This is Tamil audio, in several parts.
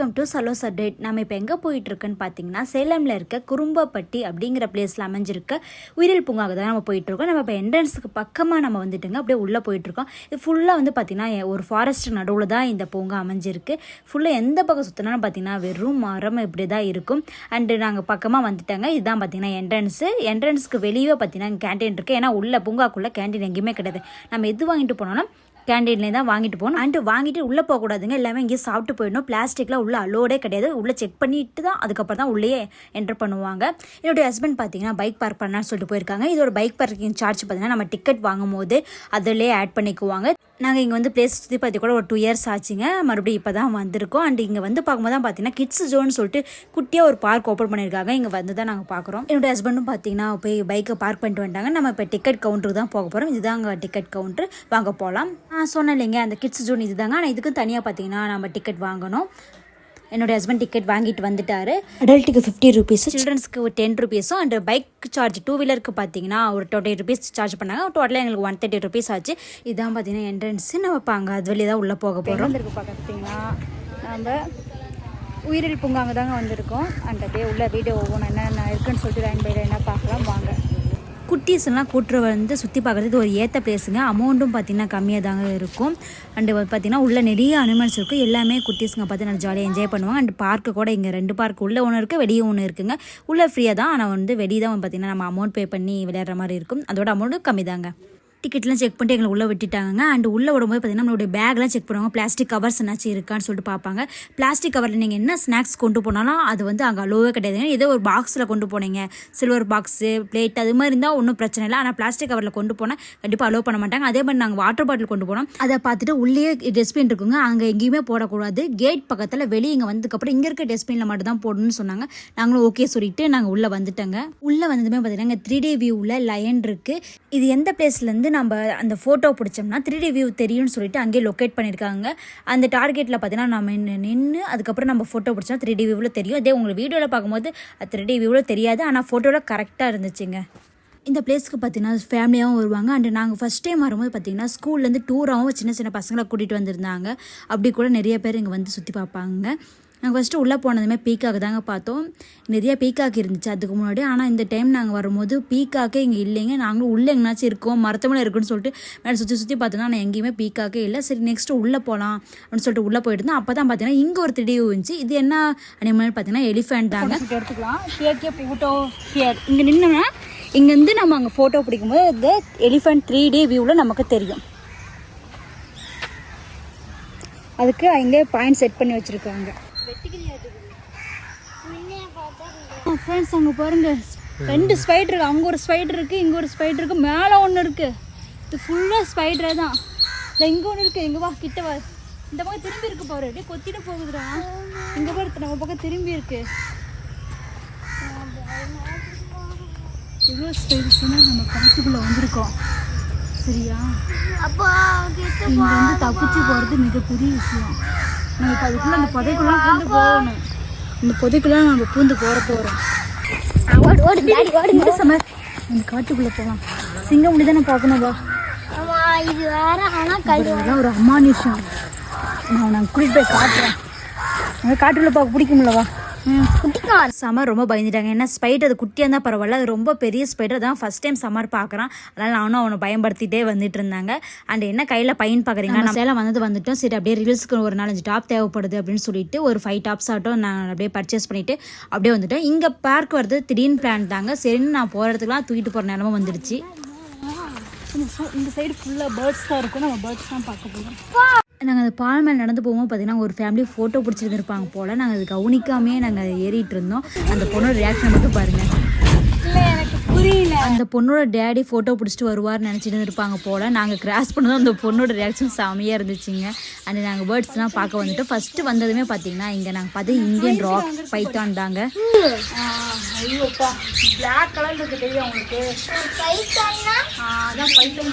வெல்கம் டு சலோஸ் அப்டேட் நம்ம இப்போ எங்கே போயிட்டுருக்குன்னு பார்த்தீங்கன்னா சேலமில் இருக்க குறும்பப்பட்டி அப்படிங்கிற பிளேஸில் அமைஞ்சிருக்க உயிரியல் பூங்காவுக்கு தான் நம்ம போயிட்டுருக்கோம். நம்ம இப்போ என்ட்ரன்ஸுக்கு பக்கமாக நம்ம வந்துட்டுங்க அப்படியே உள்ளே போயிட்டுருக்கோம். இது ஃபுல்லாக வந்து பார்த்திங்கன்னா ஒரு ஃபாரஸ்ட் நடுவில் தான் இந்த பூங்கா அமைஞ்சிருக்கு. ஃபுல்லாக எந்த பக்கம் சுற்றினாலும் பார்த்தீங்கன்னா வெறும் மரம் இப்படி தான் இருக்கும். அண்டு நாங்கள் பக்கமாக வந்துட்டாங்க. இதுதான் பார்த்திங்கன்னா என்ட்ரன்ஸு என்ட்ரன்ஸுக்கு வெளியே பார்த்தீங்கன்னா கேண்டீன் இருக்குது ஏன்னா உள்ள பூங்காக்குள்ளே கேண்டீன் எங்கேயுமே கிடையாது. நம்ம எது வாங்கிட்டு போனோம்னா கேண்டீன்லேயே தான் வாங்கிட்டு போகணும். அண்ட் வாங்கிட்டு உள்ளே போகக்கூடாதுங்க எல்லாமே இங்கேயே சாப்பிட்டு போயிடணும். பிளாஸ்டிக்லாம் உள்ள அலோடே கிடையாது. உள்ளே செக் பண்ணிட்டு தான் அதுக்கப்புறம் தான் உள்ளேயே என்டர் பண்ணுவாங்க. என்னுடைய ஹஸ்பண்ட் பார்த்தீங்கன்னா பைக் பார்க் பண்ணான்னு சொல்லிட்டு போயிருக்காங்க. இதோட பைக் பார்க்கிங் சார்ஜ் பார்த்தீங்கன்னா நம்ம டிக்கெட் வாங்கும் போது அதிலே ஆட் பண்ணிக்குவாங்க. நாங்கள் இங்கே வந்து பிளேஸ் சுற்றி பார்த்து கூட ஒரு டூ இயர்ஸ் ஆச்சுங்க. மறுபடியும் இப்போ தான் வந்திருக்கோம். அண்ட் இங்கே வந்து பார்க்கும்போது தான் பார்த்தீங்கன்னா கிட்ஸ் ஜோன் சொல்லிட்டு குட்டியாக ஒரு பார்க் ஓப்பன் பண்ணியிருக்காங்க. இங்கே வந்து தான் நாங்கள் பார்க்குறோம். என்னுடைய ஹஸ்பண்டும் பார்த்தீங்கன்னா போய் பைக்கை பார்க் பண்ணிட்டு வந்துட்டாங்க. நம்ம இப்போ டிக்கெட் கவுண்டருக்கு தான் போக போகிறோம் இதுதான் அங்கே டிக்கெட் கவுண்டர் வாங்க போகலாம். நான் சொன்னேன் இல்லைங்க அந்த கிட்ஸ் ஜோன் இதுதாங்க. ஆனால் இதுக்கும் தனியாக பார்த்தீங்கன்னா நம்ம டிக்கெட் வாங்கணும். என்னோட ஹஸ்பண்ட் டிக்கெட் வாங்கிட்டு வந்துட்டாரு. அடல்ட்டுக்கு ஃபிஃப்டி ருபீஸ் சில்ட்ரன்ஸ்க்கு ஒரு டென் ருபீஸும் அண்ட் பைக் சார்ஜ் டூ வீலருக்கு பார்த்தீங்கன்னா ஒரு டுவெண்ட்டி ருபீஸ் சார்ஜ் பண்ணாங்க. டோட்டலாக எங்களுக்கு ஒன் தேர்ட்டி ருபீஸ் ஆச்சு. இதான் பார்த்தீங்கன்னா என்ட்ரன்ஸ் நம்ம இப்போ அங்கே அது வழியாக தான் உள்ளே போக போகிறோம் வந்திருக்கு பார்த்தீங்கன்னா நம்ம உயிரியல் பூங்காங்க தாங்க வந்திருக்கோம். அந்த அப்படியே உள்ள வீடியோ ஒவ்வொன்றும் என்னென்ன இருக்குன்னு சொல்லிட்டு லைன் பை லைனாக பார்க்கலாம். வாங்க. குட்டீஸ்லாம் கூட்டுற வந்து சுற்றி பார்க்குறதுக்கு ஒரு ஏற்ற பிளேஸுங்க அமௌண்ட்டும் பார்த்தீங்கன்னா கம்மியாக தாங்க இருக்கும். அண்டு பார்த்தீங்கன்னா உள்ள நிறைய அனிமல்ஸ் இருக்கும் எல்லாமே குட்டீஸுங்க பார்த்து நல்லா ஜாலியாக என்ஜாய் பண்ணுவாங்க. அண்ட் பார்க்கு கூட இங்கே ரெண்டு பார்க் உள்ளே ஒன்று இருக்குது வெளியே ஒன்று இருக்குங்க. உள்ளே ஃப்ரீயாக தான். ஆனால் வந்து வெளியே தான் பார்த்தீங்கன்னா நம்ம அமௌண்ட் பே பண்ணி விளையாடுற மாதிரி இருக்கும். அதோட அமௌண்ட்டும் கம்மி தாங்க டிக்கெட்லாம் செக் பண்ணிட்டு எங்களை உள்ளே விட்டுட்டாங்க அண்ட் உள்ளே விடும்போது பார்த்தீங்கன்னா நம்மளுடைய பேக்லாம் செக் பண்ணுவாங்க. பிளாஸ்டிக் கவர்ஸ் என்னாச்சும் இருக்கான்னு சொல்லிட்டு பார்ப்பாங்க. பிளாஸ்டிக் கவரில் நீங்கள் என்ன ஸ்நாக்ஸ் கொண்டு போனாலும் அது வந்து அங்கே அலோவே கிடையாதுங்க. ஏதோ ஒரு பாக்ஸில் கொண்டு போனீங்க. சில்வர் பாக்ஸு பிளேட் அது மாதிரி இருந்தால் ஒன்றும் பிரச்சனை இல்லை. ஆனால் பிளாஸ்டிக் கவரில் கொண்டு போனால் கண்டிப்பாக அலோவ் பண்ண மாட்டாங்க. அதே மாதிரி நாங்கள் வாட்டர் பாட்டில் கொண்டு போனோம். அதை பார்த்துட்டு உள்ளே டஸ்ட்பின் இருக்குங்க. அங்கே எங்கேயுமே போடக்கூடாது. கேட் பக்கத்தில் வெளியே இங்கே வந்ததுக்கப்புறம் இங்கே இருக்க டஸ்ட்பினில் மட்டும் தான் போடணும்னு சொன்னாங்க. நாங்களும் ஓகே சொல்லிட்டு நாங்கள் உள்ளே வந்துட்டோங்க. உள்ளே வந்ததுமே பார்த்தீங்கன்னா த்ரீ டே வியூவில் லயன் இருக்குது இது எந்த பிளேஸ்லேருந்து நம்ம அந்த ஃபோட்டோ பிடிச்சோம்னா த்ரீ டி வியூ தெரியும்னு சொல்லிட்டு அங்கேயே லொக்கேட் பண்ணியிருக்காங்க அந்த டார்கெட்டில் பார்த்தீங்கன்னா நம்ம நின்று அதுக்கப்புறம் நம்ம ஃபோட்டோ பிடிச்சா த்ரீ டி வியூவில் தெரியும். அதே உங்களுக்கு வீடியோவில் பார்க்கும்போது அது த்ரீ டி வியூவில் தெரியாது. ஆனால் ஃபோட்டோவில் கரெக்டாக இருந்துச்சுங்க. இந்த பிளேஸ்க்கு பார்த்தீங்கன்னா ஃபேமிலியாகவும் வருவாங்க. அண்ட் நாங்கள் ஃபஸ்ட் டைம் வரும்போது பார்த்தீங்கன்னா ஸ்கூல்லேருந்து டூராகவும் சின்ன சின்ன பசங்களை கூட்டிகிட்டு வந்திருந்தாங்க. அப்படி கூட நிறைய பேர் இங்கே வந்து சுற்றி பார்ப்பாங்க. நாங்கள் ஃபஸ்ட்டு உள்ளே போனதுமே பீக்காக் தாங்க பார்த்தோம். நிறைய பீக்காக் இருந்துச்சு அதுக்கு முன்னாடி. ஆனால் இந்த டைம் நாங்கள் வரும்போது பீக்காக்கே இங்கே இல்லைங்க. நாங்களும் உள்ளே எங்கேனாச்சும் இருக்கோம். மரத்தமிழ் இருக்குன்னு சொல்லிட்டு மேலே சுற்றி சுற்றி பார்த்தோன்னா ஆனால் எங்கேயுமே பீக்காக்கே இல்லை. சரி நெக்ஸ்ட்டு உள்ளே போகலாம் அப்படின்னு சொல்லிட்டு உள்ளே போயிட்டு இருந்தோம். அப்போ தான் பார்த்தீங்கன்னா இங்கே ஒரு திடீர் இருந்துச்சு இது என்ன அனிமல் பார்த்தீங்கன்னா எலிஃபென்ட் தாங்க. எடுத்துக்கலாம். ஹியர்க்கே ஃபோட்டோ ஹியர் இங்கே நின்னோம்னா இங்கேருந்து நம்ம அங்கே ஃபோட்டோ பிடிக்கும்போது இந்த எலிஃபென்ட் த்ரீ டே வியூவில் நமக்கு தெரியும். அதுக்கு அங்கே பாயிண்ட் செட் பண்ணி வச்சுருக்காங்க. ஃப்ரெண்ட்ஸ் அங்கே பாருங்க. ரெண்டு ஸ்பைடர் இருக்கு. அங்கே ஒரு ஸ்பைடர் இருக்குது இங்கே ஒரு ஸ்பைடர் இருக்குது மேலே ஒன்று இருக்குது இது ஃபுல்லாக ஸ்பைடரே தான். இல்லை இங்கே ஒன்று இருக்குது இங்கே வா கிட்ட வா. இந்த பக்கம் திரும்பி இருக்கு பாரு. அப்படியே கொத்திட்டு போகுதுடா. இங்கே பாரு நம்ம பக்கம் திரும்பி இருக்கு. எவ்வளோ ஸ்பைடர்ஸ்னா நம்ம காட்டுக்குள்ளே வந்திருக்கோம். சரியா? இங்க வந்து தப்பிச்சு போகிறது மிகப்பெரிய விஷயம். நம்ம இப்போ அதுக்குள்ளே அந்த புதைக்குள்ள பூந்து போகணும். இந்த புதைக்குள்ள நம்ம பூந்து போகிற போகிறோம் இந்த சமர் இந்த காட்டுக்குள்ளே போகலாம் சிங்கம் முடி தானே பார்க்கணும் வா. இது வேற ஆனா அதெல்லாம் ஒரு அமானுஷம் நான் உனக்கு கூட்டிகிட்டு போய் காட்டுறேன். காட்டுக்குள்ளே பார்க்க பிடிக்கும்ல வா. ம் சமர் ரொம்ப பயந்துட்டாங்க. ஏன்னா ஸ்பைடர் அது குட்டியாக இருந்தால் பரவாயில்ல. அது ரொம்ப பெரிய ஸ்பைடர் தான். ஃபஸ்ட் டைம் சமர் பார்க்குறான் அதனால் நானும் அவனை பயன்படுத்திட்டே வந்துட்டு இருந்தாங்க. அண்ட் என்ன கையில் பையன் பார்க்குறீங்க நம்ம சேலம் வந்தது வந்துட்டோம். சரி அப்படியே ரீல்ஸ்க்கு ஒரு நாலஞ்சு டாப் தேவைப்படுது அப்படின்னு சொல்லிட்டு ஒரு ஃபைவ் டாப்ஸ் ஆட்டும் நான் அப்படியே பர்ச்சேஸ் பண்ணிவிட்டு அப்படியே வந்துட்டோம். இங்கே பார்க் வருது திடீர்னு பிளான் தாங்க. சரின்னு நான் போகிற இடத்துக்குலாம் தூக்கிட்டு போகிற நிலமை வந்துடுச்சு இந்த சைடு ஃபுல்லாக பேர்ட்ஸ் தான் இருக்கும். நம்ம பேர்ட்ஸ் தான் பார்க்க போகிறோம் நாங்கள் அந்த பால் மேலே நடந்து போகும்போது பார்த்தீங்கன்னா ஒரு ஃபேமிலி ஃபோட்டோ பிடிச்சிருந்துருப்பாங்க போல். நாங்கள் அது கவனிக்காமே நாங்கள் ஏறிட்டு இருந்தோம். அந்த பொண்ணோட ரியாக்ஷன் மட்டும் பாருங்கள் இல்லை எனக்கு புரியல. அந்த பொண்ணோட டேடி ஃபோட்டோ பிடிச்சிட்டு வருவார்னு நினச்சிட்டு இருப்பாங்க போல். நாங்கள் கிராஸ் பண்ணதும் அந்த பொண்ணோட ரியாக்ஷன் செமையாக இருந்துச்சுங்க. அண்ட் நாங்கள் பேர்ட்ஸ்லாம் பார்க்க வந்துட்டோம் ஃபஸ்ட்டு வந்ததுமே பார்த்தீங்கன்னா இங்கே நாங்கள் பார்த்து இந்தியன் ராக் பைத்தான் தாங்க. ஐயோப்பா. பிளாக் கலர்ல இருக்கு தெரியும் உங்களுக்கு? பைத்தான்னா ஆ, அதான் பைத்தன்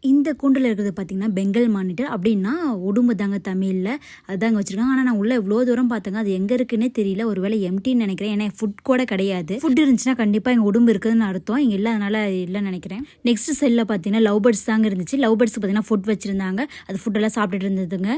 இந்த கூண்டில் இருக்கிறது பார்த்தீங்கன்னா பெங்கல் மானிட்டர் அப்படின்னா உடும்பு தாங்க தமிழில். அதுதாங்க வச்சுருக்காங்க. ஆனால் நான் உள்ளே இவ்வளோ தூரம் பார்த்தேங்க அது எங்கே இருக்குன்னே தெரியல. ஒரு வேளை எம்டின்னு நினைக்கிறேன். ஏன்னா ஃபுட் கூட கிடையாது. ஃபுட் இருந்துச்சுன்னா கண்டிப்பாக எங்கள் உடம்பு இருக்குதுன்னு அர்த்தம். இங்கே இல்லாதனால இல்லைன்னு நினைக்கிறேன். நெக்ஸ்ட் செல்லில் பார்த்தீங்கன்னா லவ் பேர்ட்ஸ் தாங்க இருந்துச்சு. லவ் பேர்ட்ஸ் பார்த்தீங்கன்னா ஃபுட் வச்சுருந்தாங்க. அது ஃபுட்டெல்லாம் சாப்பிட்டுட்டு இருந்ததுங்க.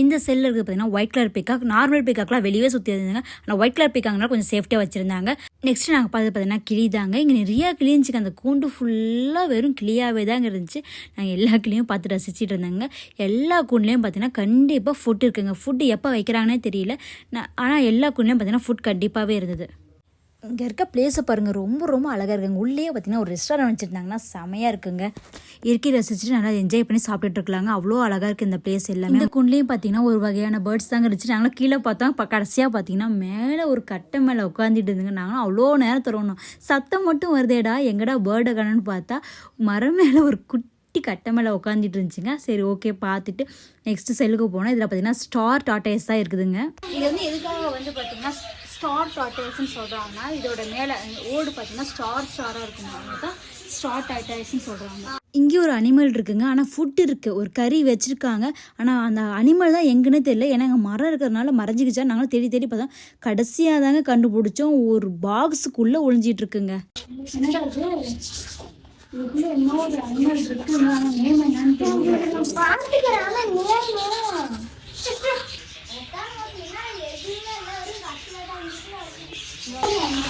இந்த செல்லில் இருக்குது பார்த்தீங்கன்னா ஒயிட் கலர் பிக்காக் நார்மல் பிக்காக்லாம் வெளியே சுற்றி இருந்தாங்க ஆனால் ஒயிட் கலர் பிக்காக்னால கொஞ்சம் சேஃப்டியாக வச்சுருந்தாங்க. நெக்ஸ்ட் நாங்கள் பார்த்து பார்த்தீங்கன்னா கிளி தாங்க. இங்கே நிறையா கிளி அந்த கூண்டு ஃபுல்லாக வெறும் கிளியாகவே தாங்க இருந்துச்சு. நாங்கள் எல்லா கிளியும் பார்த்து ரசிச்சிட்டு இருந்தாங்க. எல்லா கூண்டுலேயும் பார்த்தீங்கன்னா கண்டிப்பாக ஃபுட் இருக்குங்க. ஃபுட்டு எப்போ வைக்கிறாங்கன்னே தெரியல. நான் ஆனால் எல்லா கூண்டுலேயும் பார்த்தீங்கன்னா ஃபுட் கண்டிப்பாகவே இருந்தது. இங்கே இருக்க பிளேஸை பாருங்கள் ரொம்ப ரொம்ப அழகாக இருக்குங்க. உள்ளே பார்த்தீங்கன்னா ஒரு ரெஸ்டாரண்ட் வச்சுருந்தாங்கன்னா செமையாக இருக்குங்க. இயற்கை ரசிச்சுட்டு நல்லா என்ஜாய் பண்ணி சாப்பிட்டுட்டு இருக்கலாங்க. அவ்வளோ அழகாக இருக்குது இந்த பிளேஸ் எல்லாமே. இந்த குண்ட்லேயும் பார்த்தீங்கன்னா ஒரு வகையான பேர்ட்ஸ் தாங்க இருந்துச்சு. நாங்களும் கீழே பார்த்தோம். இப்போ கடைசியாக பார்த்தீங்கன்னா மேலே ஒரு கட்டை மேலே உட்காந்துட்டு இருந்துங்க. நாங்களும் அவ்வளோ நேரம் தரணும். சத்தம் மட்டும் வருதேடா. எங்கடா பேர்டை கணன்னு பார்த்தா மரம் மேலே ஒரு குட்டி கட்டை மேலே உட்காந்துட்டு இருந்துச்சுங்க. சரி ஓகே பார்த்துட்டு நெக்ஸ்ட் செல்லுக்கு போனோம். இதில் பார்த்தீங்கன்னா ஸ்டார் டாட்டேஸ் தான் இருக்குதுங்க. இது வந்து எதுக்காக வந்து பார்த்தீங்கன்னா ஸ்டார் டாட்டாய்ஸ்னு சொல்கிறாங்கன்னா இதோட மேலே ஓடு பார்த்தீங்கன்னா ஸ்டார் ஸ்டாராக இருக்கும் அதனால தான் ஸ்டார் டாட்டாய்ஸ்னு சொல்கிறாங்க இங்கே ஒரு அனிமல் இருக்குங்க. ஆனால் ஃபுட் இருக்குது ஒரு கறி வச்சுருக்காங்க. ஆனால் அந்த அனிமல் தான் எங்கன்னே தெரியல. ஏன்னா அங்கே மரம் இருக்கிறதுனால மறைஞ்சிக்கிச்சா? நாங்களும் தேடி தேடி பார்த்தோம் கடைசியாக தாங்க கண்டுபிடிச்சோம். ஒரு பாக்ஸுக்குள்ளே ஒளிஞ்சிட்டு இருக்குங்க. என்னடா இது இதுக்குள்ள என்ன ஒரு அனிமல் இருக்கு ஆனால் நேம் என்னன்னு தெரியல பார்த்துக்கிறாங்க நேமு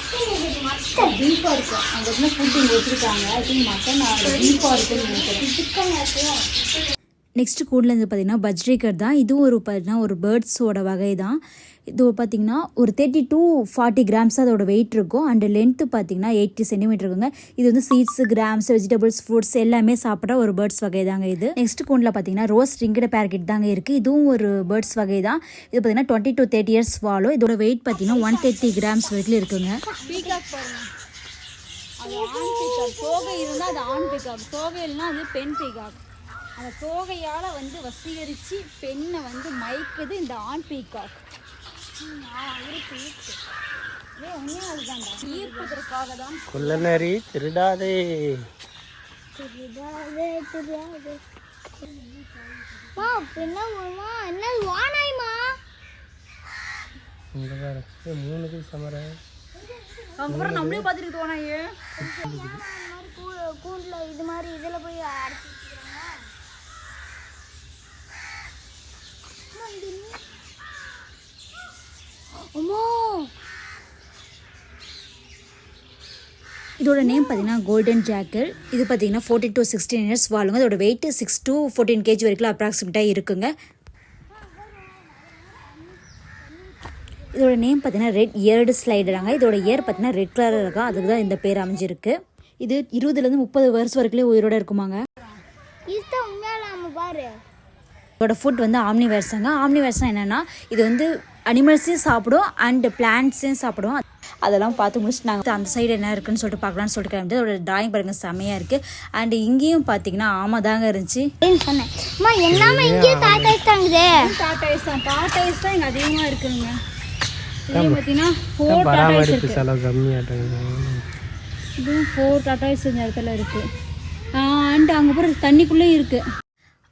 பீஃபாக இருக்கு அங்கே வந்து ஃபுட் இங்கே வச்சுருக்காங்க ஐ திங்க் மட்டன் பீஃபாக இருக்குன்னு நினைக்கிறேன் நெக்ஸ்ட் கூடலேருந்து பார்த்தீங்கன்னா பஜ்ரிகர் தான். இதுவும் ஒரு பார்த்தீங்கன்னா ஒரு பேர்ட்ஸோட வகை தான் இது பார்த்தீங்கன்னா ஒரு தேர்ட்டி டூ ஃபார்ட்டி கிராம்ஸ் அதோட வெயிட் இருக்கும். அண்ட் லென்த்து பார்த்தீங்கன்னா எயிட்டி சென்டிமீட்டர் இருக்குங்க. இது வந்து சீட்ஸ் கிராம்ஸ் வெஜிடபிள்ஸ் ஃப்ரூட்ஸ் எல்லாமே சாப்பிட்ற ஒரு பேர்ட்ஸ் வகை தாங்க இது நெக்ஸ்ட் கூண்டில் பார்த்தீங்கன்னா ரோஸ் ரிங்கட பேக்கெட் தாங்க இருக்குது இதுவும் ஒரு பேர்ட்ஸ் வகை தான் இது பார்த்தீங்கன்னா டுவெண்ட்டி டு தேர்ட்டி இயர்ஸ் வாழும். இதோட வெயிட் பார்த்தீங்கன்னா ஒன் தேர்ட்டி கிராம்ஸ் வரைக்கும் இருக்குங்க. தோகை இருந்தால் அது ஆண் பீகாக் தோகை இல்லைன்னா அது பெண் பீகாக் அந்த தோகையால் வந்து வசீகரித்து பெண்ணை வந்து மயக்குது இந்த ஆண் பீகாக் குள்ளநரி திருடாதே. தெரியாதே தெரியாது மா பின்ன உமா என்ன வானாய்மா இங்க பாரு மூணு பீஸ் சமர. அதுக்கப்புறம் நம்மளே பார்த்துட்டு தோணாயே கூண்டில் இது மாதிரி இதில் போய் அடைச்சி இதோட நேம் பார்த்தீங்கன்னா கோல்டன் ஜாக்கர் இது பார்த்தீங்கன்னா ஃபோர்டீன் டு சிக்ஸ்டீன் இயர்ஸ் வாழுங்க. இதோட weight six to fourteen KG வரைக்கும் அப்ராக்சிமேட்டாக இருக்குங்க. இதோட நேம் பார்த்தீங்கன்னா ரெட் இயர்டு ஸ்லைடராங்க இதோட இயர் பார்த்தீங்கன்னா ரெட் கலரில் இருக்கா? அதுக்கு தான் இந்த பேர் அமைஞ்சிருக்கு. இது இருபதுலேருந்து முப்பது வருஷம் வரைக்கும் உயிரோட இருக்குமாங்க? இதோட ஃபுட் வந்து ஆம்னி வேர்ஸாங்க ஆம்னி வேர்ஸ்னால் என்னென்னா இது வந்து அனிமல்ஸையும் சாப்பிடும் அண்ட் பிளான்ட்ஸையும் சாப்பிடும். அதெல்லாம் பார்த்து முடிச்சுட்டு நாங்கள் அந்த சைடு என்ன இருக்குன்னு சொல்லிட்டு பார்க்கலாம்னு சொல்லிட்டு கிளம்பிட்டு அதோட டிராயிங் பாருங்க செமையாக இருக்குது அண்ட் இங்கேயும் பார்த்தீங்கன்னா ஆமா தாங்க இருந்துச்சு. சொன்னேன். அம்மா எல்லாமே இங்கேயே தாத்தாய் தாங்குதே டாட்டாய்ஸ் தான். டாட்டாய்ஸ் தான் இங்கே அதிகமாக இருக்குங்க. இது பார்த்தீங்கன்னா ஃபோர் இதுவும் ஃபோர் டாட்டாய்ஸ் இந்த இடத்துல இருக்கு. அண்ட் அங்கே போகிற தண்ணிக்குள்ளேயும் இருக்கு.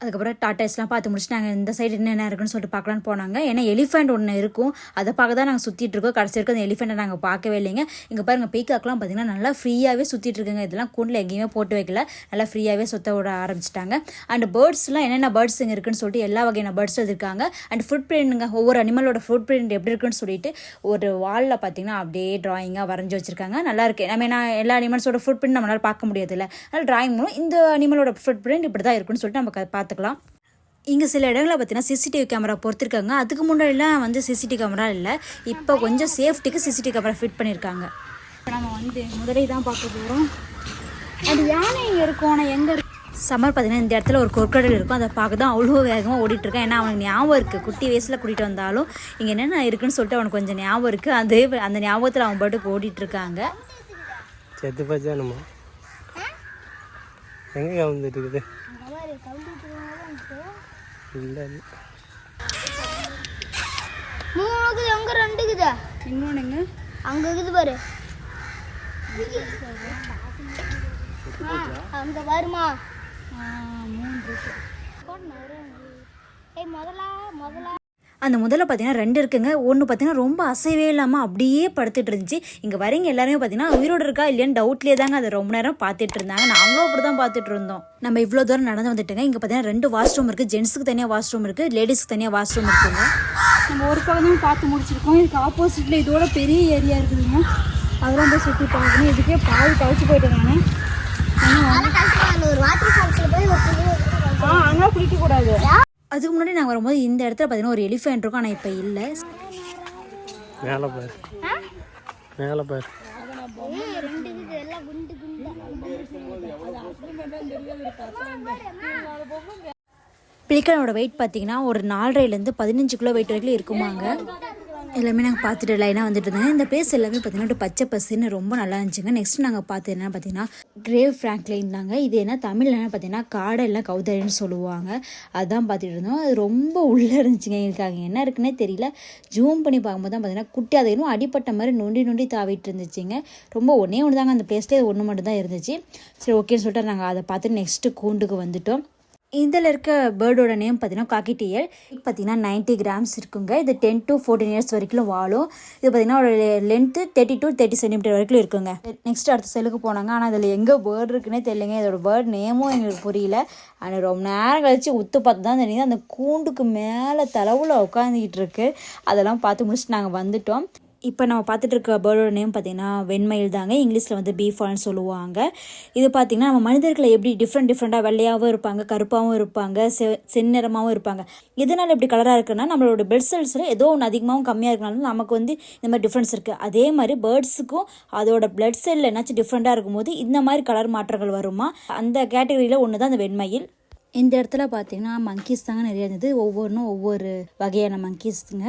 அதுக்கப்புறம் டாட்டாஸ்லாம் பார்த்து முடிச்சு நாங்கள் இந்த சைடு என்னென்ன இருக்குன்னு சொல்லிட்டு பார்க்கலான்னு போனாங்க. ஏன்னா எலிஃபெண்ட் ஒன்று இருக்கும். அதை பார்க்க தான் நாங்கள் சுற்றிட்டு இருக்கோம். கடைசி வரைக்கும் அந்த எலிஃபெண்ட்டை நாங்கள் பார்க்கவே இல்லைங்க. இங்கே பாருங்கள் பீக்காக்லாம் பார்த்தீங்கன்னா நல்லா ஃப்ரீயாகவே சுற்றிட்டு இருக்குங்க. இதெல்லாம் கூண்டில் எங்கேயுமே போட்டு வைக்கல. நல்லா ஃப்ரீயாகவே சுத்த விட ஆரம்பிச்சிட்டாங்க. அண்ட் பேர்ட்ஸ்லாம் என்னென்ன பேர்ட்ஸ் இங்கே இருக்குன்னு சொல்லிட்டு எல்லா வகையான பேர்ட்ஸ் இருக்காங்க. அண்ட் ஃபுட் பிரிண்ட்டுங்க ஒவ்வொரு அனிமலோட ஃபுட் பிரிண்ட் எப்படி இருக்குன்னு சொல்லிட்டு ஒரு வாலில் பார்த்தீங்கன்னா அப்படியே ட்ராயிங்காக வரைஞ்சி வச்சிருக்காங்க. நல்லா இருக்கு. நம்ம ஏன்னா எல்லா அனிமல்ஸோட ஃபுட் பிரிண்ட் நம்மளால் பார்க்க முடியாதுல்ல அதனால் ட்ராயிங் மூலம் இந்த அனிமலோட ஃபுட் பிரிண்ட் இப்படி தான் இருக்குன்னு சொல்லிட்டு நம்ம க- பார்த்துக்கலாம். இங்கே சில இடங்களில் பார்த்தீங்கன்னா சிசிடிவி கேமரா பொறுத்திருக்காங்க. அதுக்கு முன்னாடிலாம் வந்து சிசிடிவி கேமரா இல்லை. இப்போ கொஞ்சம் சேஃப்டிக்கு சிசிடிவி கேமரா ஃபிட் பண்ணியிருக்காங்க இப்போ நம்ம வந்து முதலை தான் பார்க்க போகிறோம் அது யானை இங்கே இருக்கும்? ஆனால் எங்கே இருக்கு? சம்மர் பார்த்தீங்கன்னா இந்த இடத்துல ஒரு கொற்கடல் இருக்கும். அதை பார்க்க தான் அவ்வளோ வேகமாக ஓடிட்டு இருக்கேன் ஏன்னா அவனுக்கு ஞாபகம் இருக்குது குட்டி வயசில் கூட்டிகிட்டு வந்தாலும் இங்கே என்னென்ன இருக்குன்னு சொல்லிட்டு அவனுக்கு கொஞ்சம் ஞாபகம் இருக்குது அதே அந்த ஞாபகத்தில் அவன் பாட்டுக்கு ஓடிட்டுருக்காங்க. செத்து பச்சானுமா எங்கே கவுந்துட்டு இருக்குது? இல்லை இல்லை மூணுக்குது அங்க ரெண்டுக்குதா? இன்னொன்னுங்க. அங்க இருக்குது பாரு. அங்க பாருமா. மூணு ஏய் முதலா முதலா. அந்த முதல்ல பார்த்தீங்கன்னா ரெண்டு இருக்குங்க. ஒன்று பார்த்தீங்கன்னா ரொம்ப அசைவே இல்லாமல் அப்படியே படுத்துட்டு இருந்துச்சு. இங்கே வரீங்க எல்லாருமே பார்த்தீங்கன்னா உயிரோடு இருக்கா இல்லையான்னு டவுட்லேயே தாங்க அதை ரொம்ப நேரம் பார்த்துட்டு இருந்தாங்க. நாங்களும் அப்படி தான் பார்த்துட்டு இருந்தோம். நம்ம இவ்வளோ தூரம் நடந்து வந்துட்டுங்க. இங்கே பார்த்தீங்கன்னா ரெண்டு வாஷ்ரூம் இருக்குது ஜென்ஸுக்கு தனியாக வாஷ்ரூம் இருக்குது லேடிஸ்க்கு தனியாக வாஷ்ரூம் இருக்குங்க. நம்ம ஒரு பக்கம் பார்த்து முடிச்சிருக்கோம். இதுக்கு ஆப்போசிட்டில் இதோட பெரிய ஏரியா இருக்குதுங்க. அதெல்லாம் போய் சுற்றி பார்க்கணும். இதுக்கே பால் கழிச்சு போயிட்டேன் நான். ஒரு வாட்டர் ஃபால்ஸில் போய் ஆ அங்கே குளிக்கக்கூடாது. அதுக்கு முன்னாடி நாங்கள் வரும்போது இந்த இடத்துல பார்த்தீங்கன்னா ஒரு எலிஃபென்ட் இருக்கும் ஆனால் இப்போ இல்லை. மேலே பாரு. மேலே பாரு. பிளிக்கனோட வெயிட் பார்த்தீங்கன்னா ஒரு நாலரைலேருந்து பதினஞ்சு கிலோ வெயிட் வரைக்கும் இருக்குமாங்க. எல்லாமே நாங்கள் பார்த்துட்டு லைனாக வந்துட்டு இருந்தாங்க இந்த பிளேஸ் எல்லாமே பார்த்தீங்கன்னா பச்சை பசுன்னு ரொம்ப நல்லா இருந்துச்சுங்க. நெக்ஸ்ட் நாங்கள் பார்த்து என்ன பார்த்தீங்கன்னா கிரேவ் ஃப்ராங்க்லின் தாங்க. இது என்ன தமிழில் என்ன பார்த்தீங்கன்னா காடெல்லாம் கௌதரின்னு சொல்லுவாங்க. அதான் பார்த்துட்டு இருந்தோம். அது ரொம்ப உள்ளே இருந்துச்சுங்க. எங்களுக்கு அங்கே என்ன இருக்குன்னே தெரியல. ஜூம் பண்ணி பார்க்கும்போது தான் பார்த்தீங்கன்னா குட்டி அது இன்னும் அடிப்பட்ட மாதிரி நொண்டி நொண்டி தாவிட்டு இருந்துச்சுங்க. ரொம்ப ஒன்றே ஒன்று தாங்க அந்த பிளேஸ்லேயே ஒன்று மட்டும் தான் இருந்துச்சு. சரி ஓகேன்னு சொல்லிட்டு நாங்கள் அதை பார்த்து நெக்ஸ்ட்டு கூண்டுக்கு வந்துட்டோம். இதில் இருக்க பேர்டோட நேம் பார்த்தீங்கன்னா காக்கிட்டியல். பார்த்தீங்கன்னா 90 கிராம்ஸ் இருக்குங்க. இது டென் டு ஃபோர்டீன் இயர்ஸ் வரைக்கும் வாழும். இது பார்த்தீங்கன்னா ஒரு length thirty to thirty centimetre வரைக்கும் இருக்குங்க. நெக்ஸ்ட் அடுத்த செல்லுக்கு போனாங்க. ஆனால் அதில் எங்கே பேர்டு இருக்குன்னே தெரியலங்க. இதோட பேர்ட் நேமும் எங்களுக்கு புரியல. ஆனால் ரொம்ப நேரம் கழித்து உத்து பார்த்து தான் தெரியுது. அந்த கூண்டுக்கு மேலே தளவில் உட்காந்துக்கிட்டு இருக்கு. அதெல்லாம் பார்த்து முடிச்சுட்டு நாங்கள் வந்துட்டோம். இப்போ நம்ம பார்த்துட்டு இருக்க பேர்டோட நேம் பார்த்தீங்கன்னா வெண்மயில் தாங்க. இங்கிலீஷில் வந்து பீஃபால்னு சொல்லுவாங்க. இது பார்த்தீங்கன்னா நம்ம மனிதர்களை எப்படி டிஃப்ரெண்ட் டிஃப்ரெண்ட்டாக வெள்ளையாகவும் இருப்பாங்க கருப்பாகவும் இருப்பாங்க செ செந்நிறமாகவும் இருப்பாங்க. எதனால் இப்படி கலராக இருக்குன்னா நம்மளோட பெட் செல்ஸில் ஏதோ ஒன்று அதிகமாகவும் கம்மியாக இருக்கனாலும் நமக்கு வந்து இந்த மாதிரி டிஃப்ரென்ஸ் இருக்குது அதே மாதிரி பேர்ட்ஸுக்கும் அதோட பிளட் செல்லில் என்னாச்சும் டிஃப்ரெண்ட்டாக இருக்கும்போது இந்த மாதிரி கலர் மாற்றங்கள் வருமா? அந்த கேட்டகரியில் ஒன்று தான் அந்த வெண்மயில். இந்த இடத்துல பார்த்தீங்கன்னா மங்கீஸ் தாங்க நிறைய இருந்தது. ஒவ்வொன்றும் ஒவ்வொரு வகையான மங்கீஸுங்க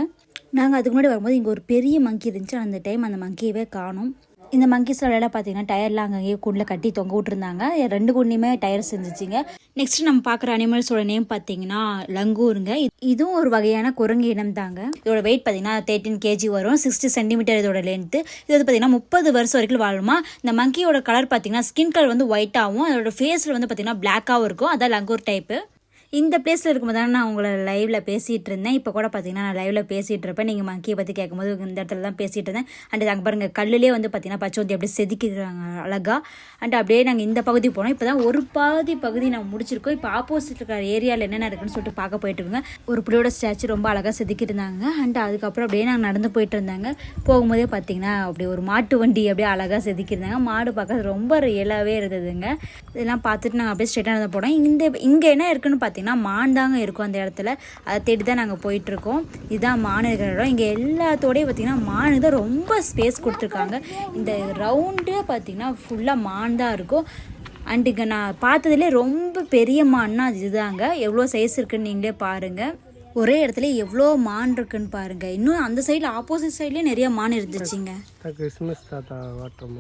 நாங்கள் அதுக்கு முன்னாடி வரும்போது இங்கே ஒரு பெரிய மங்கி இருந்துச்சு. அந்த டைம் அந்த மங்கியவே காணும். இந்த மங்கி எல்லாம் பார்த்தீங்கன்னா டயர்லாம் அங்கேயே கூண்டில் கட்டி தொங்க விட்டுருந்தாங்க. ரெண்டு கூண்டையுமே டயர்ஸ் இருந்துச்சுங்க. நெக்ஸ்ட் நம்ம பார்க்குற அனிமல்ஸோட நேம் பார்த்தீங்கன்னா லங்கூருங்க. இதுவும் ஒரு வகையான குரங்கு இனம் தாங்க. இதோட வெயிட் பார்த்தீங்கன்னா தேர்ட்டின் கேஜி வரும். சிக்ஸ்டி சென்டிமீட்டர் இதோட லென்த்து இது வந்து பார்த்தீங்கன்னா முப்பது வருஷம் வரைக்கும் வாழுமா. இந்த மங்கியோட கலர் பார்த்தீங்கன்னா ஸ்கின் கலர் வந்து ஒயிட்டாகவும் அதோட ஃபேஸில் வந்து பார்த்தீங்கன்னா பிளாக்காகவும் இருக்கும். அதான் லங்கூர் டைப்பு இந்த பிளேஸில் இருக்கும்போது தான் நான் உங்களை லைவில் பேசிகிட்டு இருந்தேன். இப்போ கூட பார்த்தீங்கன்னா நான் லைவில் பேசிகிட்டு இருப்பேன். நீங்கள் மங்கியை பற்றி கேட்கும்போது இந்த இடத்துல தான் பேசிகிட்டு இருந்தேன். அண்ட் அங்கே பாருங்கள் கல்லுலேயே வந்து பார்த்தீங்கன்னா பச்சோந்தி அப்படியே செதுக்கிறாங்க அழகா. அண்ட் அப்படியே நாங்கள் இந்த பகுதி போனோம். இப்போ தான் ஒரு பாதி பகுதி நாங்கள் முடிச்சிருக்கோம். இப்போ ஆப்போசிட் இருக்கிற ஏரியாவில் என்னென்ன இருக்குன்னு சொல்லிட்டு பார்க்க போயிட்டு இருக்கோங்க. ஒரு புள்ளியோட ஸ்டாச்சு ரொம்ப அழகாக செதுக்கிட்டு இருந்தாங்க அண்ட் அதுக்கப்புறம் அப்படியே நாங்கள் நடந்து போயிட்டு இருந்தாங்க. போகும்போதே பார்த்தீங்கன்னா அப்படியே ஒரு மாட்டு வண்டி அப்படியே அழகாக செதுக்கியிருந்தாங்க. மாடு பார்க்க ரொம்ப ரியலாகவே இருந்ததுங்க. இதெல்லாம் பார்த்துட்டு நாங்கள் அப்படியே ஸ்ட்ரெயிட்டாக நடந்து போனோம். இந்த இங்கே என்ன இருக்குன்னு பார்த்தீங்கன்னா மான் தாங்க இருக்கும் அந்த இடத்துல. அதை தேடி தான் நாங்கள் போயிட்டுருக்கோம். இதுதான் மான் இருக்கிற இடம். இங்கே எல்லாத்தோடையும் பார்த்தீங்கன்னா மானுக்கு தான் ரொம்ப ஸ்பேஸ் கொடுத்துருக்காங்க. இந்த ரவுண்டு பார்த்தீங்கன்னா ஃபுல்லாக மான் தான் இருக்கும். அண்ட் இங்கே நான் பார்த்ததுலே ரொம்ப பெரிய மான்னா இதுதாங்க. எவ்வளோ சைஸ் இருக்குன்னு நீங்களே பாருங்கள் ஒரே இடத்துல எவ்வளோ மான் இருக்குன்னு பாருங்கள் இன்னும் அந்த சைடில் ஆப்போசிட் சைட்லேயே நிறைய மான் இருந்துச்சுங்க. கிறிஸ்மஸ் தாத்தா வாட்டர்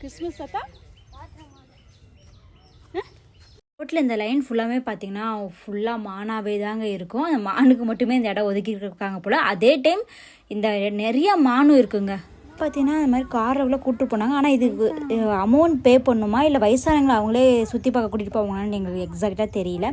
கிறிஸ்மஸ் தாத்தா? ரோட்டில் இந்த லைன் ஃபுல்லாமே பார்த்தீங்கன்னா ஃபுல்லாக மானாவே தாங்க இருக்கும். அந்த மானுக்கு மட்டுமே இந்த இடம் ஒதுக்கி இருக்காங்க போல். அதே டைம் இந்த நிறைய மானும் இருக்குங்க. பார்த்தீங்கன்னா இந்த மாதிரி காரில் கூப்பிட்டு போனாங்க. ஆனால் இதுக்கு அமௌண்ட் பே பண்ணுமா இல்லை வயசானவங்களை அவங்களே சுற்றி பார்க்க கூட்டிகிட்டு போவாங்கன்னு எங்களுக்கு எக்ஸாக்டாக தெரியல.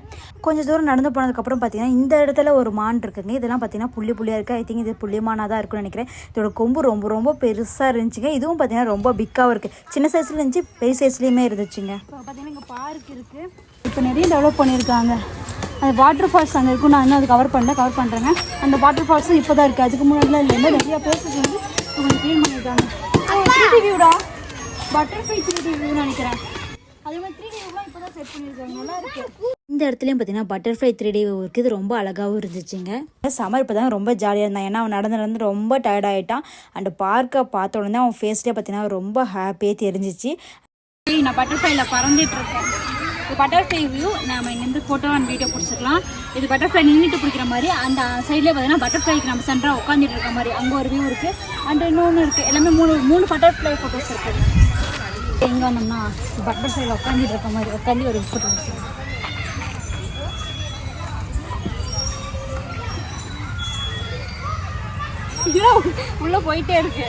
கொஞ்சம் தூரம் நடந்து போனதுக்கப்புறம் பார்த்தீங்கன்னா இந்த இடத்துல ஒரு மான் இருக்குங்க. இதெல்லாம் பார்த்தீங்கன்னா புள்ளி புள்ளியாக இருக்குது ஐ திங்க் இது புள்ளி மானாக தான் இருக்கும்னு நினைக்கிறேன். இதோட கொம்பு ரொம்ப ரொம்ப பெருசாக இருந்துச்சுங்க. இதுவும் பார்த்தீங்கன்னா ரொம்ப பிக்காகவும் இருக்குது சின்ன சைஸ்ல இருந்துச்சு பெரிய சைஸ்லேயுமே இருந்துச்சுங்க. பார்த்தீங்கன்னா இங்கே பார்க் இருக்குது இப்போ நிறைய டெவலப் பண்ணியிருக்காங்க. அந்த வாட்டர் ஃபால்ஸ் அங்கே இருக்கும் நான் இன்னும் அது கவர் பண்ணல கவர் பண்ணுறேங்க அந்த வாட்டர் ஃபால்ஸும் இப்போ தான் இருக்குது அதுக்கு முன்னாடிலாம் இல்லை நிறைய பிளேசஸ் வந்து அவங்க க்ளீன் பண்ணியிருக்காங்க. த்ரீ டி வியூடா பட்டர்ஃப்ளை த்ரீ டி வியூன்னு நினைக்கிறேன். அதே மாதிரி த்ரீ டி வியூலாம் இப்போ தான் செட் பண்ணியிருக்காங்க. நல்லா இருக்கு. இந்த இடத்துலையும் பார்த்தீங்கன்னா பட்டர்ஃப்ளை த்ரீ டி இருக்குது. இது ரொம்ப அழகாகவும் இருந்துச்சுங்க. சமர் இப்போ தான் ரொம்ப ஜாலியாக இருந்தான். ஏன்னா அவன் நடந்து நடந்து ரொம்ப டயர்ட் ஆகிட்டான் அண்ட் பார்க்கை பார்த்த உடனே அவன் ஃபேஸ்லேயே பார்த்தீங்கன்னா ரொம்ப ஹாப்பியாக தெரிஞ்சிச்சு. நான் பட்டர்ஃப்ளைல பறந்துட்டு இருக்கேன். இது பட்டர்ஃப்ளை வியூ நம்ம இங்கேருந்து ஃபோட்டோ அண்ட் வீடியோ பிடிச்சிக்கலாம் இது பட்டர்ஃப்ளை நின்றுட்டு பிடிக்கிற மாதிரி அந்த சைட்லேயே பார்த்தீங்கன்னா பட்டர்ஃப்ளைக்கு நம்ம சென்டராக உட்காந்துட்டு இருக்க மாதிரி அங்கே ஒரு வியூ இருக்குது அண்ட் இன்னொன்று இருக்குது எல்லாமே மூணு மூணு பட்டர்ஃப்ளை ஃபோட்டோஸ் இருக்குது எங்கே வந்தோம்னா பட்டர்ஃப்ளைல உட்காந்துட்டு இருக்க மாதிரி உட்காந்து ஒரு ஃபோட்டோ பிடிச்சிக்கலாம் உள்ளே உள்ள போயிட்டே இருக்கு.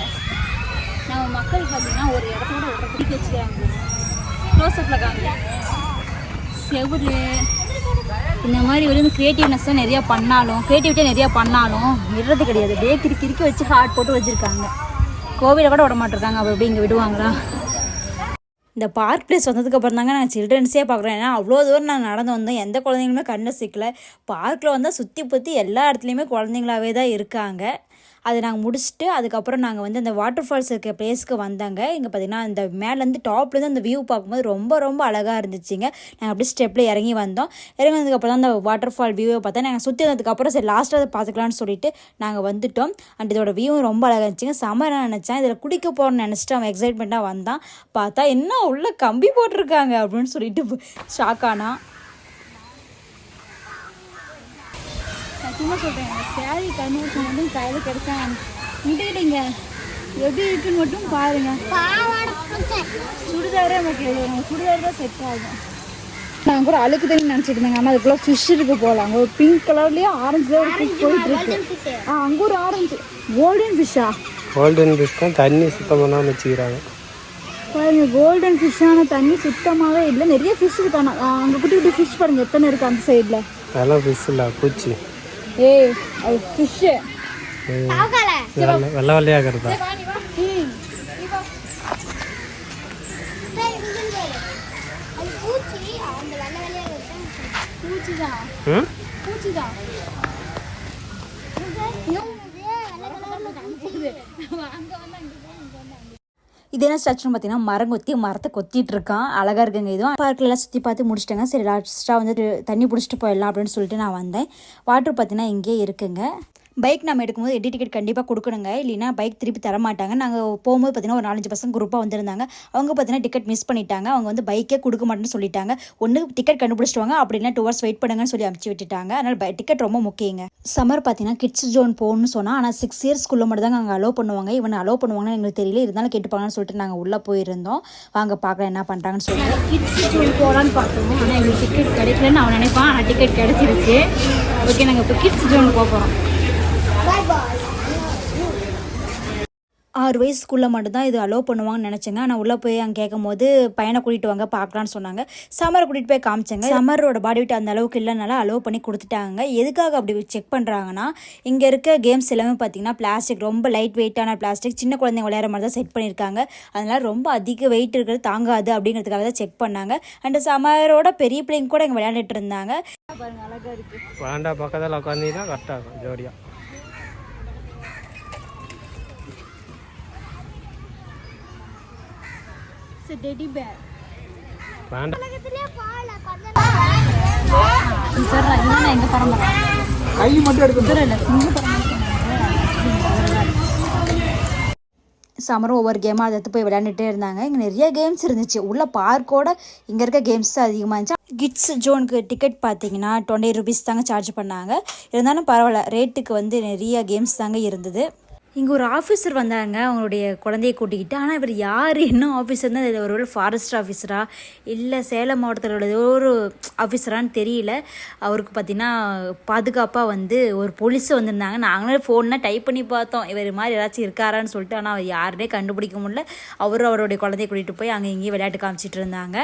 நம்ம மக்கள் பார்த்தீங்கன்னா ஒரு இடத்தோட ஒரு பிடிக்க வச்சுக்கிறாங்க க்ளோஸ் அப்பில் செவுரு. இந்த மாதிரி வந்து க்ரியேட்டிவ்னஸ்ஸாக நிறையா பண்ணாலும் க்ரியேட்டிவிட்டியாக நிறையா பண்ணாலும் விடுறது கிடையாது. டே கிறுக்கி கிறுக்கி வச்சு ஹார்ட் போட்டு வச்சுருக்காங்க. கோவிலை கூட விட மாட்டிருக்காங்க. அப்படி எப்படி இங்கே விடுவாங்களா? இந்த பார்க் பிளேஸ் வந்ததுக்கப்புறம் தாங்க நான் சில்ட்ரன்ஸே பார்க்குறேன். ஏன்னா அவ்வளோ தூரம் நான் நடந்து வந்தேன். எந்த குழந்தைங்களுமே கண்ணை சிக்கல. பார்க்கில் வந்தால் சுற்றி பற்றி எல்லா இடத்துலையுமே குழந்தைங்களாவே தான் இருக்காங்க. அதை நாங்கள் முடிச்சுட்டு அதுக்கப்புறம் நாங்கள் வந்து அந்த வாட்டர் ஃபால்ஸ் இருக்க பிளேஸ்க்கு வந்தாங்க. இங்கே பார்த்தீங்கன்னா அந்த மேலேருந்து டாப்லேருந்து அந்த வியூ பார்க்கும்போது ரொம்ப ரொம்ப அழகாக இருந்துச்சுங்க. நாங்கள் அப்படியே ஸ்டெப்பில் இறங்கி வந்தோம். இறங்கி வந்ததுக்கப்புறம் தான் அந்த வாட்டர் ஃபால் வியூவை பார்த்தா நாங்கள் சுற்றி வந்ததுக்கப்புறம் சரி லாஸ்ட்டாக அதை பார்த்துக்கலாம்னு சொல்லிட்டு நாங்கள் வந்துட்டோம். அண்ட் இதோட வியூவும் ரொம்ப அழகாக இருந்துச்சுங்க. சம்மர் நினச்சேன் இதில் குடிக்க போகிறோம்னு நினச்சிட்டு அவன் எக்ஸைட்மெண்ட்டாக வந்தான். பார்த்தா என்ன உள்ளே கம்பி போட்டிருக்காங்க? அப்படின்னு சொல்லிட்டு ஷாக் சத்தியமாக சொல்கிறேன் சேரீ கன்வர்ஷன் மட்டும் கையில் கிடைச்சா இட்டுக்கிட்டீங்க எப்படி இருக்குன்னு மட்டும் பாருங்க. பாவாடை போட்டேன். சுடிதாரே நமக்கு எழுதுவாங்க சுடிதார் தான் செட் ஆகும். நான் கூட அழுக்கு தண்ணி நினச்சிட்டு இருந்தேங்க ஆனால் அதுக்குள்ளே ஃபிஷ் இருக்கு போல. அங்கே ஒரு பிங்க் கலர்லேயே ஆரஞ்சுல ஒரு ஃபிஷ் போயிட்டு இருக்கு. ஆ அங்கே ஒரு ஆரஞ்சு கோல்டன் ஃபிஷ்ஷா கோல்டன் ஃபிஷ் தான் தண்ணி சுத்தம் பண்ணாமல் வச்சுக்கிறாங்க. பாருங்க கோல்டன் ஃபிஷ்ஷான தண்ணி சுத்தமாகவே இல்லை. நிறைய ஃபிஷ் இருக்கான அங்கே குட்டி குட்டி ஃபிஷ் பாருங்க. எத்தனை இருக்கு அந்த சைடில் அதெல்லாம் ஃபிஷ் இல்லை பூச்சி. ஏய் அது பார்க்கல. வெள்ளை வெள்ளை வெள்ளையாகிறதா டேய், இங்க இது என்ன ஸ்டாச்சுன்னு பார்த்தீங்கன்னா மரம் கொத்தி மரத்தை கொத்திட்டு இருக்கான். அழகாக இருக்குங்க இதுவும். பார்க்கில் எல்லாம் சுற்றி பார்த்து முடிச்சிட்டேங்க. சரி லாஸ்ட்டாக வந்து தண்ணி பிடிச்சிட்டு போயிடலாம் அப்படின்னு சொல்லிட்டு நான் வந்தேன். வாட்டர் பார்த்தீங்கன்னா இங்கேயே இருக்குங்க. பைக் நம்ம எடுக்கும்போது எடி டிக்கெட் கண்டிப்பாக கொடுக்கணுங்க. இல்லைன்னா பைக் திருப்பி தர மாட்டாங்க நாங்கள் போகும்போது பார்த்தீங்கன்னா ஒரு நாலஞ்சு பசங்க குரூப்பாக வந்திருந்தாங்க. அவங்க பார்த்தீங்கன்னா டிக்கெட் மிஸ் பண்ணிட்டாங்க. அவங்க வந்து பைக்கே கொடுக்க மாட்டேன்னு சொல்லிட்டாங்க. ஒன்று டிக்கெட் கண்டுபிடிச்சிட்டு வாங்க அப்படி டூ ஹவர்ஸ் வெயிட் பண்ணுங்கன்னு சொல்லி அமுச்சு விட்டுட்டாங்க. அதனால் டிக்கெட் ரொம்ப முக்கியங்க. சம்மர் பார்த்தீங்கன்னா கிட்ஸ் ஜோன் போகணும்னு சொன்னால் ஆனால் சிக்ஸ் இயர்ஸ்க்குள்ளே மட்டும் தான் அங்கே அலோவ் பண்ணுவாங்க. இவன் அலோவ் பண்ணுவாங்கன்னு எங்களுக்கு தெரியல. இருந்தாலும் கேட்டுப்பாங்கன்னு சொல்லிட்டு நாங்கள் உள்ளே போயிருந்தோம். வாங்க பார்க்கலாம் என்ன பண்ணுறாங்கன்னு சொல்லிட்டு. கிட்ஸ் ஜோன் போகலான்னு பார்த்தோம். ஆனால் எங்களுக்கு டிக்கெட் கிடைக்கலன்னு அவன் நினைப்பான். ஆனால் டிக்கெட் கிடைச்சிருச்சு. ஓகே நாங்கள் இப்போ கிட்ஸ் ஜோன் போக போகிறோம் ஆறு வயசுக்குள்ளே மட்டும்தான் இது அலோவ் பண்ணுவாங்கன்னு நினச்சேங்க. ஆனால் உள்ளே போய் அங்கே கேட்கும் போது பையனை கூட்டிகிட்டு வாங்க பார்க்கலான்னு சொன்னாங்க. சம்மரை கூட்டிகிட்டு போய் காமிச்சேங்க. சம்மரோட பாடி வெயிட் அந்த அளவுக்கு இல்லைனால அலோவ் பண்ணி கொடுத்துட்டாங்க. எதுக்காக அப்படி செக் பண்ணுறாங்கன்னா இங்கே இருக்க கேம்ஸ் எல்லாமே பார்த்தீங்கன்னா பிளாஸ்டிக் ரொம்ப லைட் வெயிட்டான பிளாஸ்டிக் சின்ன குழந்தைங்க விளையாடுற மாதிரி தான் செட் பண்ணியிருக்காங்க அதனால் ரொம்ப அதிக வெயிட் இருக்கிறது தாங்காது அப்படிங்கிறதுக்காக தான் செக் பண்ணாங்க. அண்ட் சம்மரோட பெரிய பிள்ளைங்க கூட இங்கே விளையாண்டுட்டு இருந்தாங்க. வேண்டா பக்கத்தில் உட்காந்தீங்கன்னா கரெக்டாக இருக்கும் ஜோடியாக டெடி பேர் வேண்டாம் பக்கத்துலயே பாலை கொஞ்ச சார் இதுதான் கை மட்டும் எடுக்கணும் பரம்பரை சம்மரும் ஒவ்வொரு கேமாக அதை எடுத்து போய் விளையாண்டுட்டே இருந்தாங்க. இங்கே நிறைய கேம்ஸ் இருந்துச்சு. உள்ள பார்க்கோட இங்கே இருக்க கேம்ஸ் தான் அதிகமாக இருந்துச்சு. கிட்ஸ் ஜோனுக்கு டிக்கெட் பார்த்தீங்கன்னா டுவெண்ட்டி ருபீஸ் தாங்க சார்ஜ் பண்ணாங்க. இருந்தாலும் பரவாயில்ல ரேட்டுக்கு வந்து நிறைய கேம்ஸ் தாங்க இருந்தது. இங்கே ஒரு ஆஃபீஸர் வந்தாங்க அவங்களுடைய குழந்தைய கூட்டிக்கிட்டு. ஆனால் இவர் யார் என்ன ஆஃபீஸர் தான் ஒரு ஃபாரஸ்ட் ஆஃபீஸரா இல்லை சேலம் மாவட்டத்தில் உள்ள ஏதோ ஒரு ஆஃபீஸரான்னு தெரியல. அவருக்கு பார்த்தீங்கன்னா பாதுகாப்பாக வந்து ஒரு போலீஸ் வந்திருந்தாங்க. நாங்களே ஃபோனில் டைப் பண்ணி பார்த்தோம். இவர் மாதிரி ஏதாச்சும் இருக்காரான்னு சொல்லிட்டு ஆனால் அவர் யாருனே கண்டுபிடிக்க முடியல. அவரும் அவருடைய குழந்தைய கூட்டிகிட்டு போய் அங்கே இங்கேயும் விளையாட்டு காமிச்சிட்டு இருந்தாங்க.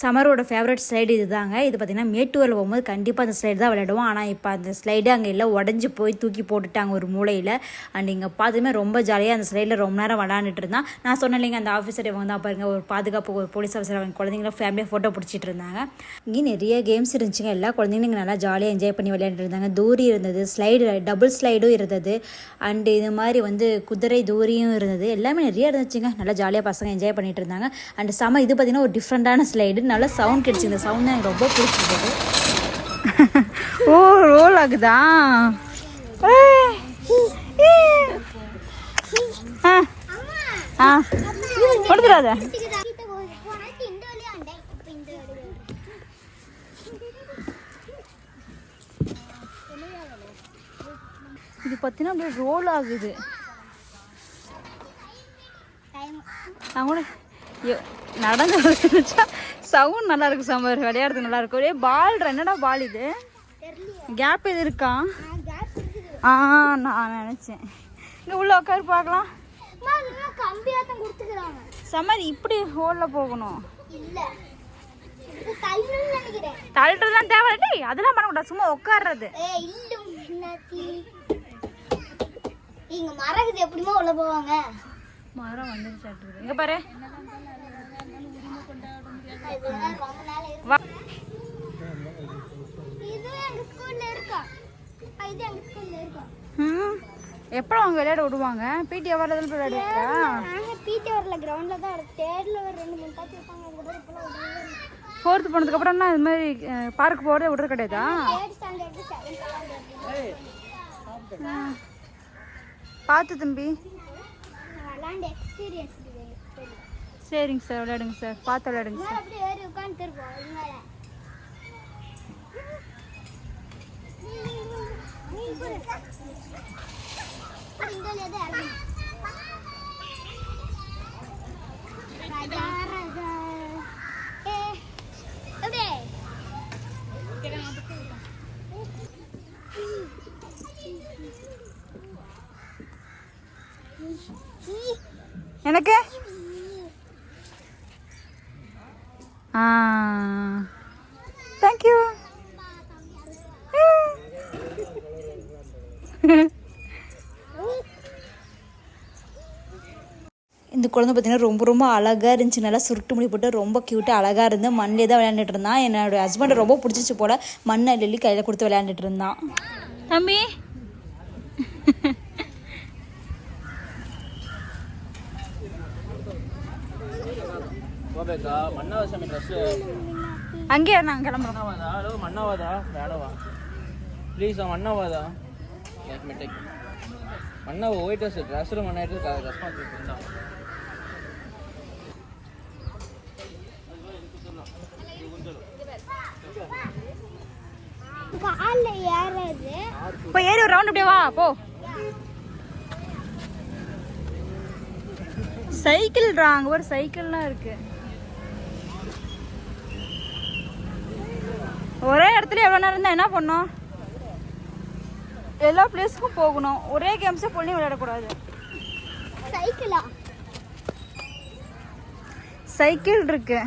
சமரோட ஃபேவரட் ஸ்லைடு இதுதாங்க. இது பார்த்திங்கன்னா மேட்டூரில் போகும்போது கண்டிப்பாக அந்த ஸ்லைடு தான் விளையாடுவோம். ஆனால் இப்போ அந்த ஸ்லைடு அங்கே எல்லாம் உடஞ்சி போய் தூக்கி போட்டுட்டாங்க ஒரு மூலையில். அண்ட் இங்கே பார்த்துமே ரொம்ப ஜாலியாக அந்த ஸ்லைடில் ரொம்ப நேரம் விளாண்டுட்டு இருந்தான். நான் சொன்னேன் இல்லைங்க அந்த ஆஃபீஸர் இவங்க தான் பாருங்கள் ஒரு பாதுகாப்பு ஒரு போலீஸ் ஆஃபீஸர் அவங்க குழந்தைங்கள ஃபேமிலியாக ஃபோட்டோ பிடிச்சிட்டு இருந்தாங்க. இங்கே நிறைய கேம்ஸ் இருந்துச்சுங்க. எல்லா குழந்தைங்களும் இங்கே நல்லா ஜாலியாக என்ஜாய் பண்ணி விளையாண்டுட்டு இருந்தாங்க. தூரி இருந்தது ஸ்லைடு டபுள் ஸ்லைடும் இருந்தது. அண்டு இது மாதிரி வந்து குதிரை தூரியும் இருந்தது. எல்லாமே நிறைய இருந்துச்சுங்க. நல்லா ஜாலியாக பசங்க என்ஜாய் பண்ணிட்டு இருந்தாங்க. அண்ட் செம இது பார்த்தீங்கன்னா ஒரு டிஃப்ரெண்ட்டான ஸ்லைடு நல்ல சவுண்ட் கிடைச்சி. இந்த சவுண்ட் தான் எனக்கு ரொம்ப பிடிச்சிருந்தது ஓ ரோல் ஆகுதா? ஆ ஆ. கொடுத்துடாத இது பார்த்தீங்கன்னா அப்படியே ரோல் ஆகுது. டைம் நான் கூட ஐயோ, நடந்து வச்சா சவுண்ட் நல்லா இருக்கு சம்மர் விளையாடுறது நல்லா இருக்கும் ஒரே பால் என்னடா பால் இது? கேப் இது இருக்கா? ஆ நான் நினச்சேன். இங்கே உள்ள உட்காரு பார்க்கலாம். சம்மர் இப்படி ஹோலில் போகணும். இது தள்ளுறதுலாம் தேவை டேய் அதெல்லாம் பண்ணக்கூடாது சும்மா என்னாச்சு இங்க மரகுது எப்படிமா உள்ள போவாங்க? மரம் வந்துருச்சு இங்க பாரு இது ரொம்ப நாள் இருக்கு. வா இது எங்க ஸ்கூல்ல இருக்கா இது எங்க ஸ்கூல்ல இருக்கா ம் எப்போ அவங்க விளையாட விடுவாங்க? பிடி எவ்வளோ போய் விளையாடுறா நாங்க பிடி தான் ஒரு ரெண்டு மூணு தாத்தி ஃபோர்த்து போனதுக்கு இது மாதிரி பார்க் போகிறதே விடுறது கிடையாதா? பார்த்து தம்பி. எக்ஸ்பீரியன்ஸ் சரிங்க சார் விளையாடுங்க சார். பார்த்து விளையாடுங்க மேல. அப்படியே ஏறி உட்காந்துட்டு இருப்போம் அது மேல இங்க ஏதோ இறங்கணும். ராஜா ராஜா ஏ அப்படியே எனக்கு ஆ தேங்க்யூ இந்த குழந்தை பார்த்திங்கன்னா ரொம்ப ரொம்ப அழகாக இருந்துச்சு. நல்லா சுருட்டு முடி போட்டு ரொம்ப க்யூட்டாக அழகாக இருந்து மண்ணிலே தான் விளையாண்டுட்டு இருந்தான். என்னோடய ஹஸ்பண்ட் ரொம்ப பிடிச்சிச்சு போல மண்ணை அள்ளி கையில் கொடுத்து விளையாண்டுட்டு இருந்தான். தம்பி. அங்கேயே நான் கிளம்புறோம். மண்ணாவாதா வேடவா ப்ளீஸ் மண்ணாவாதா மண்ணாவை ஒயிட் ட்ரெஸ் ட்ரெஸ்ஸில் மண்ணாயிட்டு ட்ரெஸ் மாற்றி கால்ல ஏறாது இப்போ ஏறி ஒரு ரவுண்ட் அப்படியே வா போ. சைக்கிள்ரா அங்கே ஒரு சைக்கிள்லாம் இருக்கு. ஒரே இடத்துல எவ்வளோ நேரம் இருந்தால் என்ன பண்ணோம்? எல்லா பிளேஸ்க்கும் போகணும். ஒரே கேம்ஸை பொண்ணு விளையாடக்கூடாது. சைக்கிளா? சைக்கிள் இருக்கு.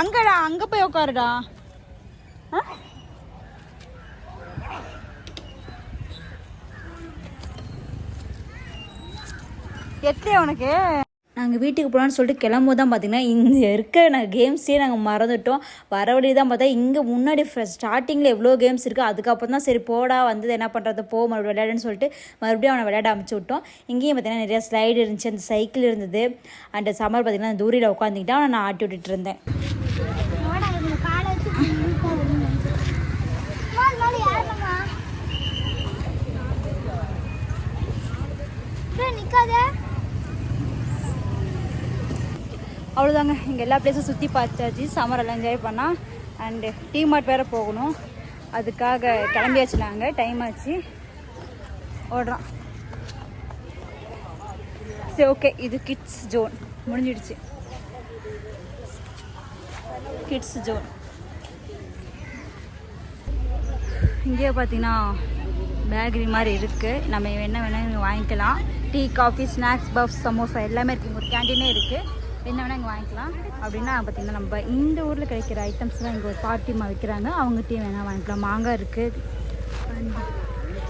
அங்கடா அங்கே போய் உட்காருடா. ஆ? எட்லையா உனக்கு? நாங்கள் வீட்டுக்கு போகலான்னு சொல்லிட்டு கிளம்பும்போது தான் பார்த்தீங்கன்னா இங்கே இருக்க நாங்கள் கேம்ஸே நாங்கள் மறந்துட்டோம். வர வழி தான் பார்த்தா இங்கே முன்னாடி ஸ்டார்டிங்கில் எவ்வளோ கேம்ஸ் இருக்குது அதுக்கப்புறம் தான் சரி போடா வந்தது என்ன பண்ணுறது போ மறுபடியும் விளையாடுன்னு சொல்லிட்டு மறுபடியும் அவனை விளையாட அமுச்சு விட்டோம். இங்கேயும் பார்த்தீங்கன்னா நிறையா ஸ்லைடு இருந்துச்சு அந்த சைக்கிள் இருந்தது. அண்ட் சம்மர் பார்த்தீங்கன்னா அந்த தூரியில் உட்காந்துக்கிட்டு அவனை நான் ஆட்டி விட்டுட்டு இருந்தேன். நோடா இந்த காலை வச்சு மால் மால் ஏறணுமா நிக்காத அவ்வளோதாங்க இங்கே எல்லா பிளேஸும் சுற்றி பார்த்தாச்சு. சம்மர் எல்லாம் என்ஜாய் பண்ணால் அண்டு டீ மார்ட் வேறு போகணும். அதுக்காக கிளம்பியாச்சு நாங்கள் டைம் ஆச்சு. ஓடுறோம். சரி ஓகே இது கிட்ஸ் ஜோன் முடிஞ்சிடுச்சு. கிட்ஸ் ஜோன் இங்கேயே பார்த்தீங்கன்னா பேக்கரி மாதிரி இருக்குது நம்ம என்ன வேணால் வாங்கிக்கலாம். Tea coffee snacks puff samosa எல்லாமே இருக்குது இங்கே ஒரு கேண்டீனே இருக்குது என்ன வேணால் இங்கே வாங்கிக்கலாம். அப்படின்னா பார்த்தீங்கன்னா நம்ம இந்த ஊரில் கிடைக்கிற ஐட்டம்ஸ்லாம் இங்கே ஒரு பாட்டிமா விற்கிறாங்க அவங்க டீ வேணால் வாங்கிக்கலாம். மாங்காய் இருக்குது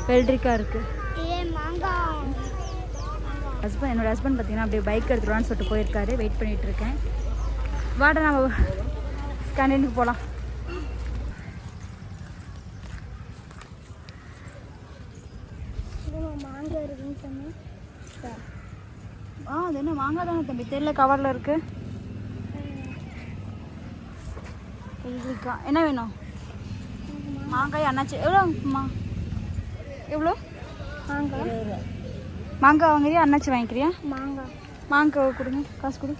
வெள்ளரிக்காய் இருக்குது ஹஸ்பண்ட் என்னோட ஹஸ்பண்ட் பார்த்தீங்கன்னா அப்படியே பைக் எடுத்துருவான்னு சொல்லிட்டு போயிருக்காரு. வெயிட் பண்ணிட்டு இருக்கேன். வாடா நம்ம கேண்டீனுக்கு போகலாம் மாங்காய் இருக்குன்னு சொன்னேன். ஆ அது என்ன மாங்காய் தானே தம்பி? தெரியல கவரில் இருக்கு. என்ன வேணும்? மாங்காய் அண்ணாச்சி எவ்வளோ மா? எவ்வளோ? மாங்காய். மாங்காய் வாங்குறியா அண்ணாச்சி வாங்கிக்கிறியா? மாங்காய். மாங்காய் கொடுங்க காசு கொடு.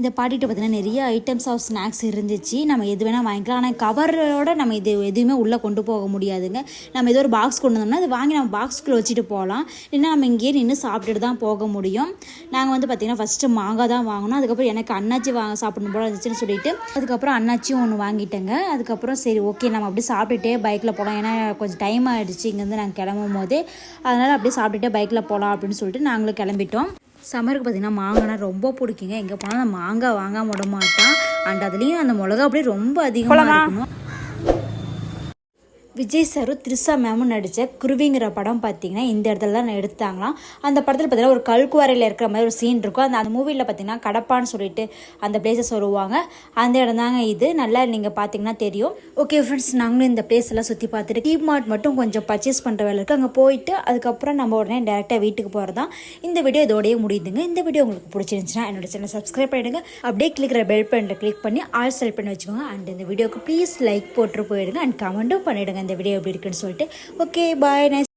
இந்த பாட்டிகிட்ட பார்த்தீங்கன்னா நிறைய ஐட்டம்ஸ் ஆஃப் ஸ்நாக்ஸ் இருந்துச்சு. நம்ம எது வேணால் வாங்கிக்கலாம். ஆனால் கவரோட நம்ம இது எதுவுமே உள்ளே கொண்டு போக முடியாதுங்க. நம்ம ஏதோ ஒரு பாக்ஸ் கொண்டு வந்தோம்னா அது வாங்கி நம்ம பாக்ஸ்குள்ளே வச்சுட்டு போகலாம். இல்லைன்னா நம்ம இங்கேயே நின்று சாப்பிட்டுட்டு தான் போக முடியும். நாங்கள் வந்து பார்த்திங்கன்னா ஃபஸ்ட்டு மாங்காய் தான் வாங்கினோம். அதுக்கப்புறம் எனக்கு அண்ணாச்சி வாங்க சாப்பிடணும் போல இருந்துச்சுன்னு சொல்லிட்டு அதுக்கப்புறம் அண்ணாச்சியும் ஒன்று வாங்கிட்டேங்க. அதுக்கப்புறம் சரி ஓகே நம்ம அப்படியே சாப்பிட்டுட்டே பைக்கில் போகலாம் ஏன்னா கொஞ்சம் டைம் ஆகிடுச்சு இங்கேருந்து நாங்கள் கிளம்பும் போது அதனால் அப்படியே சாப்பிட்டுட்டே பைக்கில் போகலாம் அப்படின்னு சொல்லிட்டு நாங்களும் கிளம்பிட்டோம். சம்மருக்கு பார்த்தீங்கன்னா மாங்காய்னா ரொம்ப பிடிக்குங்க. எங்கே போனாலும் நான் மாங்காய் வாங்காம விட மாட்டான். அண்ட் அதுலேயும் அந்த மிளகா அப்படியே ரொம்ப அதிகமாக இருக்கணும் விஜய் சாரும் த்ரிஷா மேமும் நடித்த குருவிங்கிற படம் பார்த்தீங்கன்னா இந்த இடத்துல தான் எடுத்தாங்களாம். அந்த படத்தில் பார்த்தீங்கன்னா ஒரு கல்குவாரையில் இருக்கிற மாதிரி ஒரு சீன் இருக்கும். அந்த அந்த மூவியில் பார்த்தீங்கன்னா கடப்பான்னு சொல்லிட்டு அந்த பிளேஸை சொல்லுவாங்க. அந்த இடம் தாங்க இது. நல்லா நீங்கள் பார்த்தீங்கன்னா தெரியும். ஓகே ஃப்ரெண்ட்ஸ் நாங்களும் இந்த பிளேஸ் எல்லாம் சுற்றி பார்த்துட்டு கீப் மார்ட் மட்டும் கொஞ்சம் பர்ச்சேஸ் பண்ணுற வேலை இருக்குது அங்கே போயிட்டு அதுக்கப்புறம் நம்ம உடனே டேரெக்டாக வீட்டுக்கு போகிறது தான் இந்த வீடியோ இதோடய முடியுதுங்க. இந்த வீடியோ உங்களுக்கு பிடிச்சிருந்துச்சுன்னா என்னோட சேனல் சப்ஸ்கிரைப் பண்ணிடுங்க. அப்படியே கிளிக்கிற பெல் பட்டனை கிளிக் பண்ணி ஆல் செல் பண்ணி வச்சுக்கோங்க. அண்ட் இந்த வீடியோக்கு ப்ளீஸ் லைக் போட்டு போயிடுங்க. அண்ட் கமெண்ட்டும் பண்ணிவிடுங்க இந்த வீடியோ எப்படி இருக்குன்னு சொல்லிட்டு. Okay bye nice